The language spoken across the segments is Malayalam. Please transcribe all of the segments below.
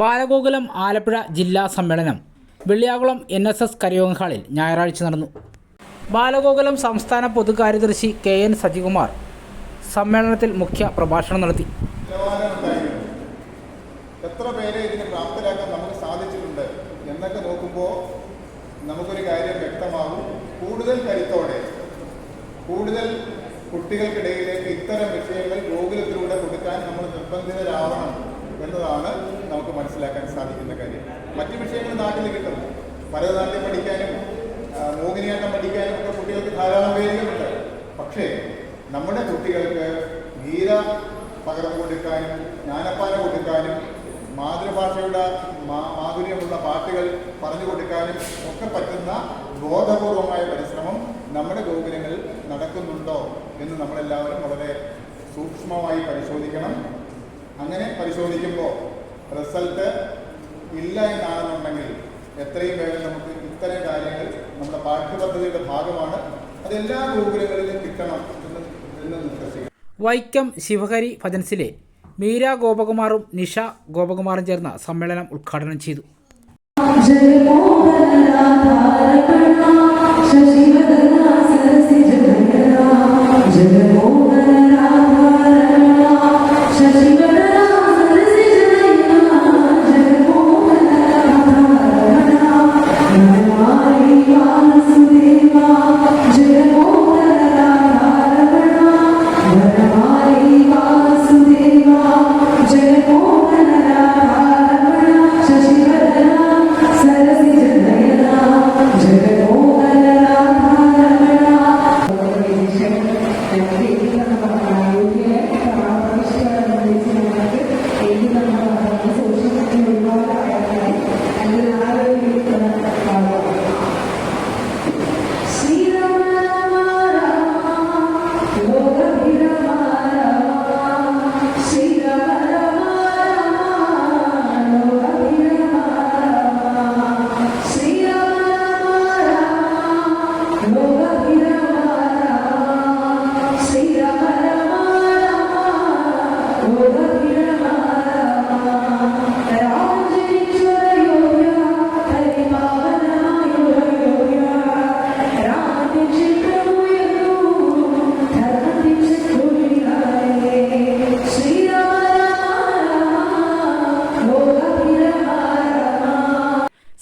ബാലഗോകുലം ആലപ്പുഴ ജില്ലാ സമ്മേളനം. വെള്ളിയാകുളം എൻ എസ് എസ് കരയോഗം ഹാളിൽ ഞായറാഴ്ച നടന്നു. ബാലഗോകുലം സംസ്ഥാന പൊതുകാര്യദർശി കെ എൻ സജികുമാർ സമ്മേളനത്തിൽ മുഖ്യ പ്രഭാഷണം നടത്തി. എത്ര പേരെ ഇതിന് പ്രാപ്തരാക്കാൻ നമുക്ക് സാധിച്ചിട്ടുണ്ട് എന്നൊക്കെ നോക്കുമ്പോൾ നമുക്കൊരു കാര്യം വ്യക്തമാകും. കൂടുതൽ കരുത്തോടെ കൂടുതൽ കുട്ടികൾക്കിടയിലേക്ക് ഇത്തരം വിഷയങ്ങൾ ഗോകുലത്തിലൂടെ കൊടുക്കാൻ നമ്മൾ നിർബന്ധിതരാവണം. എന്നതാണ് നമുക്ക് മനസ്സിലാക്കാൻ സാധിക്കുന്ന കാര്യം. മറ്റു വിഷയങ്ങൾ നാട്ടിൽ കിട്ടും ഭരതനാട്യം പഠിക്കാനും മോഹിനിയാട്ടം പഠിക്കാനും ഒക്കെ കുട്ടികൾക്ക് ധാരാളം വേദികളുണ്ട് പക്ഷേ നമ്മുടെ കുട്ടികൾക്ക് ഗീത പകർന്നു കൊടുക്കാനും ജ്ഞാനപ്പാന കൊടുക്കാനും മാതൃഭാഷയുടെ മാധുര്യമുള്ള പാട്ടുകൾ പറഞ്ഞു കൊടുക്കാനും ഒക്കെ പറ്റുന്ന ബോധപൂർവമായ പരിശ്രമം നമ്മുടെ ഗോകുലങ്ങളിൽ നടക്കുന്നുണ്ടോ എന്ന് നമ്മളെല്ലാവരും വളരെ സൂക്ഷ്മമായി പരിശോധിക്കണം. അങ്ങനെ പരിശോധിക്കുമ്പോൾ റിസൾട്ട് ഇല്ല എന്നാണെന്നുണ്ടെങ്കിൽ എത്രയും വേഗം നമുക്ക് ഇത്തരം കാര്യങ്ങൾ നമ്മുടെ പാഠ്യപദ്ധതിയുടെ ഭാഗമാണ്. അതെല്ലാ ഗോകുലങ്ങളിലും കിട്ടണം എന്ന് വൈക്കം ശിവഹരി ഭജൻസിലെ മീര ഗോപകുമാറും നിഷ ഗോപകുമാറും ചേർന്ന സമ്മേളനം ഉദ്ഘാടനം ചെയ്തു.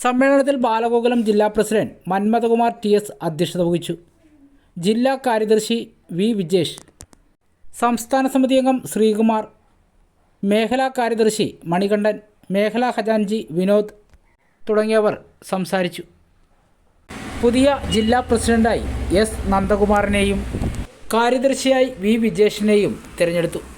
സമ്മേളനത്തിൽ ബാലഗോകുലം ജില്ലാ പ്രസിഡന്റ് മന്മഥകുമാർ ടി എസ് അധ്യക്ഷത വഹിച്ചു. ജില്ലാ കാര്യദർശി വി വിജേഷ്. സംസ്ഥാന സമിതി അംഗം ശ്രീകുമാർ. മേഖലാ കാര്യദർശി മണികണ്ഠൻ. മേഖലാ ഖജാൻജി വിനോദ് തുടങ്ങിയവർ സംസാരിച്ചു. പുതിയ ജില്ലാ പ്രസിഡന്റായി എസ് നന്ദകുമാറിനെയും കാര്യദർശിയായി വി വിജേഷിനെയും തിരഞ്ഞെടുത്തു.